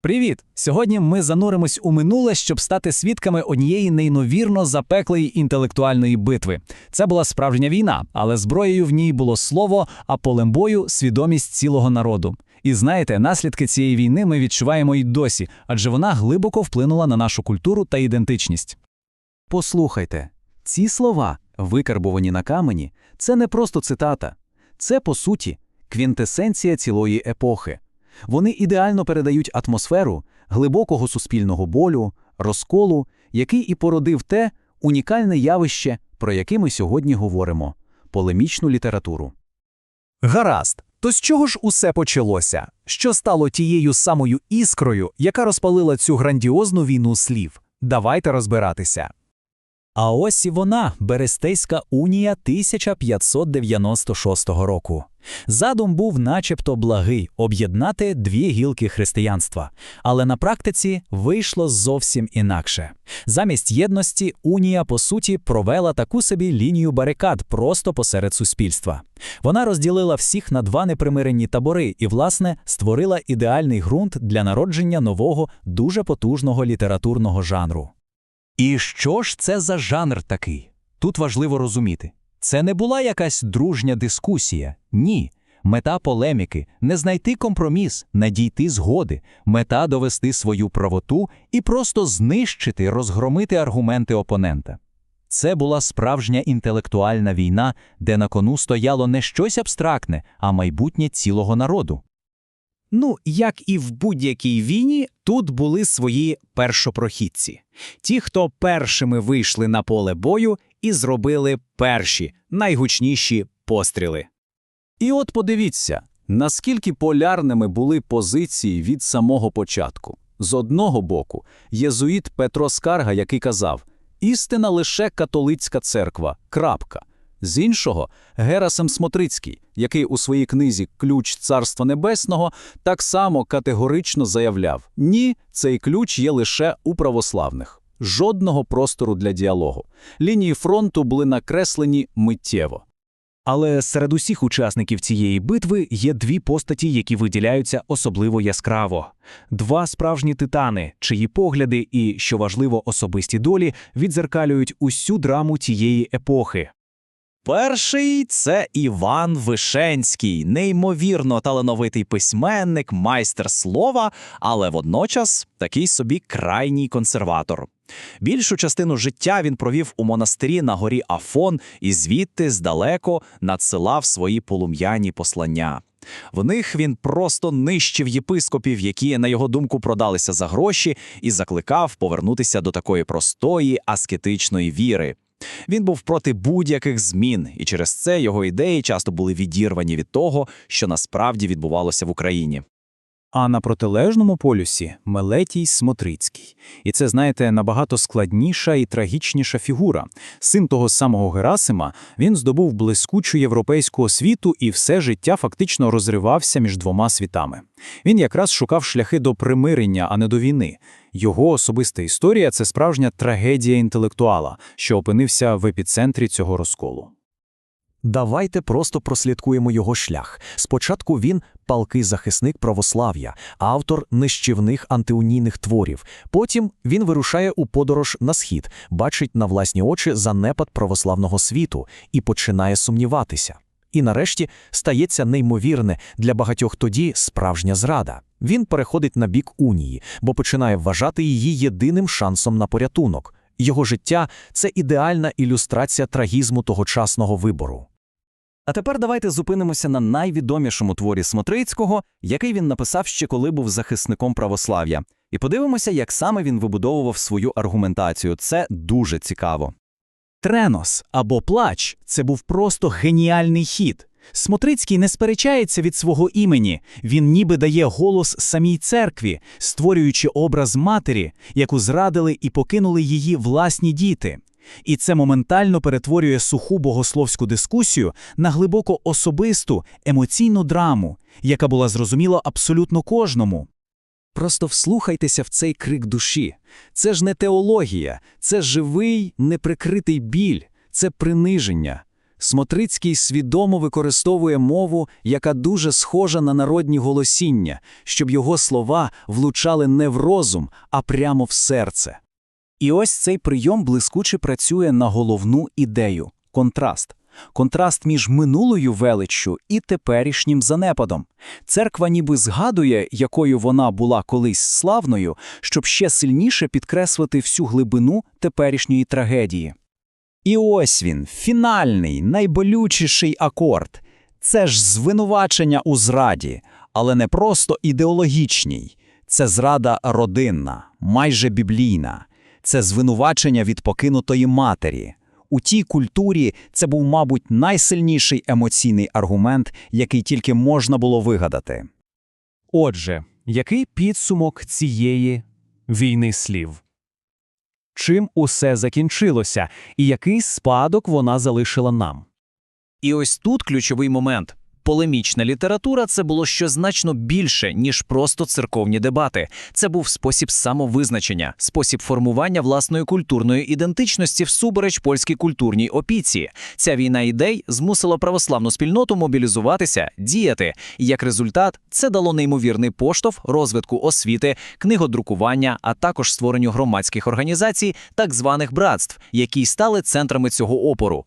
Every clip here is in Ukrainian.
Привіт! Сьогодні ми зануримось у минуле, щоб стати свідками однієї неймовірно запеклої інтелектуальної битви. Це була справжня війна, але зброєю в ній було слово, а полем бою свідомість цілого народу. І знаєте, наслідки цієї війни ми відчуваємо і досі, адже вона глибоко вплинула на нашу культуру та ідентичність. Послухайте, ці слова, викарбовані на камені, це не просто цитата, це, по суті, квінтесенція цілої епохи. Вони ідеально передають атмосферу глибокого суспільного болю, розколу, який і породив те унікальне явище, про яке ми сьогодні говоримо полемічну літературу. Гаразд. То з чого ж усе почалося? Що стало тією самою іскрою, яка розпалила цю грандіозну війну слів? Давайте розбиратися. А ось і вона, Берестейська унія 1596 року. Задум був начебто благий об'єднати дві гілки християнства, але на практиці вийшло зовсім інакше. Замість єдності унія, по суті, провела таку собі лінію барикад просто посеред суспільства. Вона розділила всіх на два непримиренні табори і, власне, створила ідеальний ґрунт для народження нового, дуже потужного літературного жанру. І що ж це за жанр такий? Тут важливо розуміти. Це не була якась дружня дискусія. Ні. Мета полеміки не знайти компроміс, не дійти згоди, мета довести свою правоту і просто знищити, розгромити аргументи опонента. Це була справжня інтелектуальна війна, де на кону стояло не щось абстрактне, а майбутнє цілого народу. Ну, як і в будь-якій війні, тут були свої першопрохідці. Ті, хто першими вийшли на поле бою і зробили перші, найгучніші постріли. І от подивіться, наскільки полярними були позиції від самого початку. З одного боку, єзуїт Петро Скарга, який казав «Істина лише католицька церква. крапка». З іншого, Герасим Смотрицький, який у своїй книзі Ключ Царства Небесного так само категорично заявляв: ні, цей ключ є лише у православних. Жодного простору для діалогу. Лінії фронту були накреслені миттєво. Але серед усіх учасників цієї битви є дві постаті, які виділяються особливо яскраво: два справжні титани, чиї погляди і, що важливо, особисті долі відзеркалюють усю драму тієї епохи. Перший це Іван Вишенський, неймовірно талановитий письменник, майстер слова, але водночас такий собі крайній консерватор. Більшу частину життя він провів у монастирі на горі Афон і звідти здалеко надсилав свої полум'яні послання. В них він просто нищив єпископів, які, на його думку, продалися за гроші, і закликав повернутися до такої простої аскетичної віри. Він був проти будь-яких змін, і через це його ідеї часто були відірвані від того, що насправді відбувалося в Україні. А на протилежному полюсі Мелетій Смотрицький. І це, знаєте, набагато складніша і трагічніша фігура. Син того самого Герасима, він здобув блискучу європейську освіту і все життя фактично розривався між двома світами. Він якраз шукав шляхи до примирення, а не до війни. Його особиста історія це справжня трагедія інтелектуала, що опинився в епіцентрі цього розколу. Давайте просто прослідкуємо його шлях. Спочатку він палкий захисник православ'я, автор нищівних антиунійних творів. Потім він вирушає у подорож на схід, бачить на власні очі занепад православного світу і починає сумніватися. І нарешті стається неймовірне для багатьох тоді справжня зрада. Він переходить на бік унії, бо починає вважати її єдиним шансом на порятунок. Його життя це ідеальна ілюстрація трагізму тогочасного вибору. А тепер давайте зупинимося на найвідомішому творі Смотрицького, який він написав ще коли був захисником православ'я, і подивимося, як саме він вибудовував свою аргументацію. Це дуже цікаво. Тренос або плач це був просто геніальний хід. Смотрицький не сперечається від свого імені, він ніби дає голос самій церкві, створюючи образ матері, яку зрадили і покинули її власні діти. І це моментально перетворює суху богословську дискусію на глибоко особисту емоційну драму, яка була зрозуміла абсолютно кожному. Просто вслухайтеся в цей крик душі. Це ж не теологія, це живий, неприкритий біль, це приниження. Смотрицький свідомо використовує мову, яка дуже схожа на народні голосіння, щоб його слова влучали не в розум, а прямо в серце. І ось цей прийом блискуче працює на головну ідею – контраст. Контраст між минулою величчю і теперішнім занепадом. Церква ніби згадує, якою вона була колись славною, щоб ще сильніше підкреслити всю глибину теперішньої трагедії. І ось він, фінальний, найболючіший акорд. Це ж звинувачення у зраді, але не просто ідеологічній. Це зрада родинна, майже біблійна. Це звинувачення від покинутої матері. У тій культурі це був, мабуть, найсильніший емоційний аргумент, який тільки можна було вигадати. Отже, який підсумок цієї війни слів? Чим усе закінчилося, і який спадок вона залишила нам? І ось тут ключовий момент. Полемічна література це було що значно більше, ніж просто церковні дебати. Це був спосіб самовизначення, спосіб формування власної культурної ідентичності всупереч польській культурній опіці. Ця війна ідей змусила православну спільноту мобілізуватися, діяти. І як результат, це дало неймовірний поштовх розвитку освіти, книгодрукування, а також створенню громадських організацій, так званих братств, які стали центрами цього опору.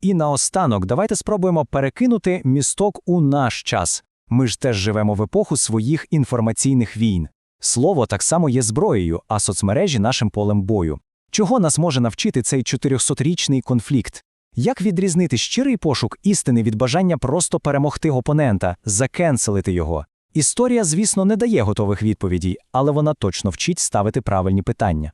І наостанок давайте спробуємо перекинути місток у наш час. Ми ж теж живемо в епоху своїх інформаційних війн. Слово так само є зброєю, а соцмережі нашим полем бою. Чого нас може навчити цей 400-річний конфлікт? Як відрізнити щирий пошук істини від бажання просто перемогти опонента, закенселити його? Історія, звісно, не дає готових відповідей, але вона точно вчить ставити правильні питання.